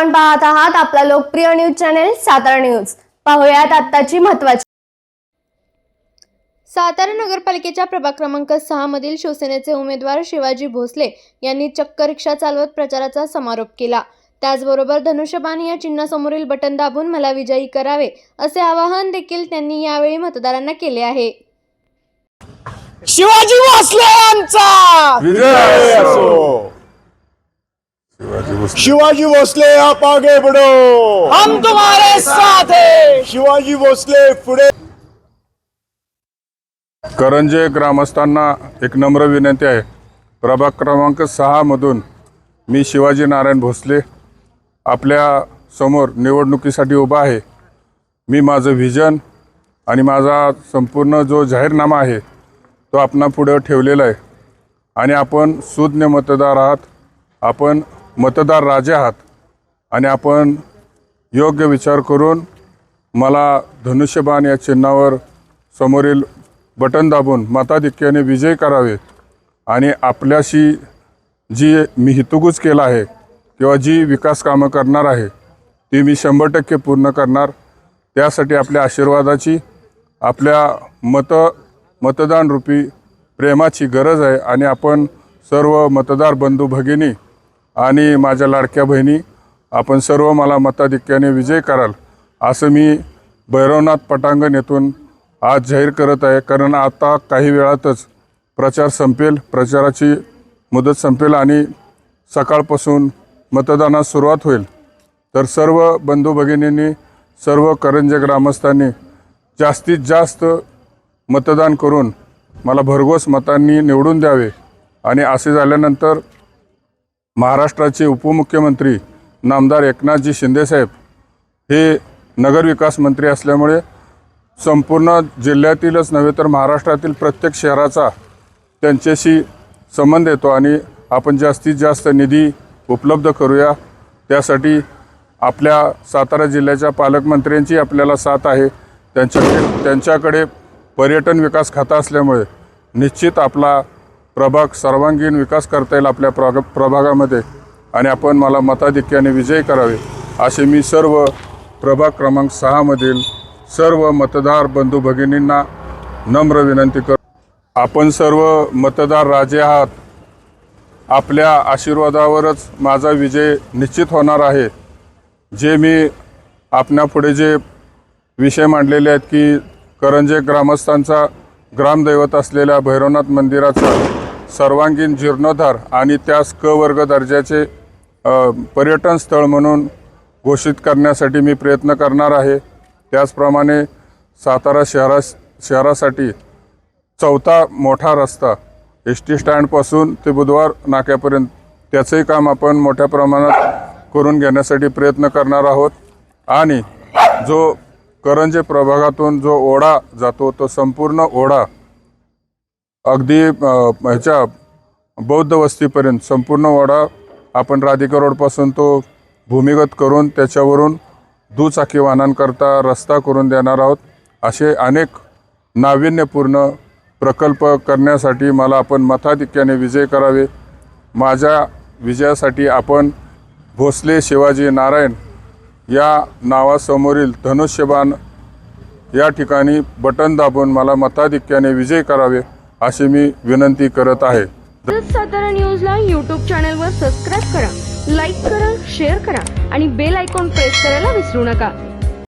आपण पाहत आहात आपला लोकप्रिय न्यूज चॅनेल सातारा न्यूज. पाहुयात आत्ताची महत्वाची सातारा नगरपालिकेच्या प्रभाग क्रमांक सहा मधील शिवसेनेचे उमेदवार शिवाजी भोसले यांनी चक्क रिक्षा चालवत प्रचाराचा समारोप केला. त्याचबरोबर धनुष्यबाण या चिन्हासमोरील बटन दाबून मला विजयी करावे असे आवाहन देखील त्यांनी यावेळी मतदारांना केले आहे. शिवाजी भोसले यांचा! विजय असो! भोसले शिवाजी भोसले आप आगे बढ़ो हम तुम्हारे साथ है। शिवाजी भोसले पुढे. करंजे ग्रामस्थांना एक नम्र विनंती आहे. प्रभाग क्रमांक सहामधून मी शिवाजी नारायण भोसले आपल्यासमोर निवडणुकीसाठी उभा आहे. मी माझं व्हिजन आणि माझा संपूर्ण जो जाहीरनामा आहे तो आपणा पुढे ठेवलेला आहे. आणि आपण सुज्ञ मतदार आहात. आपण मतदार राजे आहात. आणि आपण योग्य विचार करून मला धनुष्यबाण या चिन्हावर समोरील बटन दाबून मताधिक्याने विजय करावे आणि आपल्याशी जी मी हितगुज केला आहे किंवा जी विकास कामं करणार आहे ती मी शंभर टक्के पूर्ण करणार. त्यासाठी आपल्या आशीर्वादाची आपल्या मत मतदान रूपी प्रेमाची गरज आहे आणि आपण सर्व मतदार बंधू भगिनी आणि माझ्या लाडक्या बहिणी आपण सर्व मला मताधिक्याने विजय कराल असं मी भैरवनाथ पटांगण येथून आज जाहीर करत आहे. कारण आता काही वेळातच प्रचार संपेल प्रचाराची मुदत संपेल आणि सकाळपासून मतदानास सुरुवात होईल. तर सर्व बंधू भगिनींनी सर्व करंजे ग्रामस्थांनी जास्तीत जास्त मतदान करून मला भरघोस मतांनी निवडून द्यावे. आणि असे झाल्यानंतर महाराष्ट्राचे उपमुख्यमंत्री नामदार एकनाथजी शिंदेसाहेब हे नगरविकास मंत्री असल्यामुळे संपूर्ण जिल्ह्यातीलच नव्हे तर महाराष्ट्रातील प्रत्येक शहराचा त्यांच्याशी संबंध येतो आणि आपण जास्तीत जास्त निधी उपलब्ध करूया. त्यासाठी आपल्या सातारा जिल्ह्याच्या पालकमंत्र्यांची आपल्याला साथ आहे. त्यांच्याकडे त्यांच्याकडे पर्यटन विकास खाता असल्यामुळे निश्चित आपला प्रभाग सर्वांगीण विकास करता येईल आपल्या प्रग प्रभागामध्ये. आणि आपण मला मताधिक्याने विजय करावे असे मी सर्व प्रभाग क्रमांक सहामधील सर्व मतदार बंधू भगिनींना नम्र विनंती कर आपण सर्व मतदार राजे आहात. आपल्या आशीर्वादावरच माझा विजय निश्चित होणार आहे. जे मी आपणापुढे जे विषय मांडलेले आहेत की करंजे ग्रामस्थांचा ग्रामदैवत असलेल्या भैरवनाथ मंदिराचा सर्वांगीण जीर्णोद्धार आणि त्यास क वर्ग दर्जाचे पर्यटन स्थळ म्हणून घोषित करण्यासाठी मी प्रयत्न करणार आहे. त्याचप्रमाणे सातारा शहरा शहरासाठी चौथा मोठा रस्ता एस टी स्टँडपासून ते बुधवार नाक्यापर्यंत. त्याचंही काम आपण मोठ्या प्रमाणात करून घेण्यासाठी प्रयत्न करणार आहोत. आणि जो करंजे प्रभागातून जो ओढा जातो तो संपूर्ण ओढा अगदी ह्याच्या बौद्ध वस्तीपर्यंत संपूर्ण वाडा आपण राधिका रोडपासून तो भूमिगत करून त्याच्यावरून दुचाकी वाहनांकरता रस्ता करून देणार आहोत. असे अनेक नाविन्यपूर्ण प्रकल्प करण्यासाठी मला आपण मताधिक्याने विजय करावे. माझ्या विजयासाठी आपण भोसले शिवाजी नारायण या नावासमोरील धनुष्यबाण या ठिकाणी बटन दाबून मला मताधिक्याने विजय करावे. अशी मी विनंती करत आहे. सातारा न्यूजला यूट्यूब चॅनलवर सबस्क्राईब करा लाईक करा शेअर करा आणि बेल आयकॉन प्रेस करायला विसरू नका.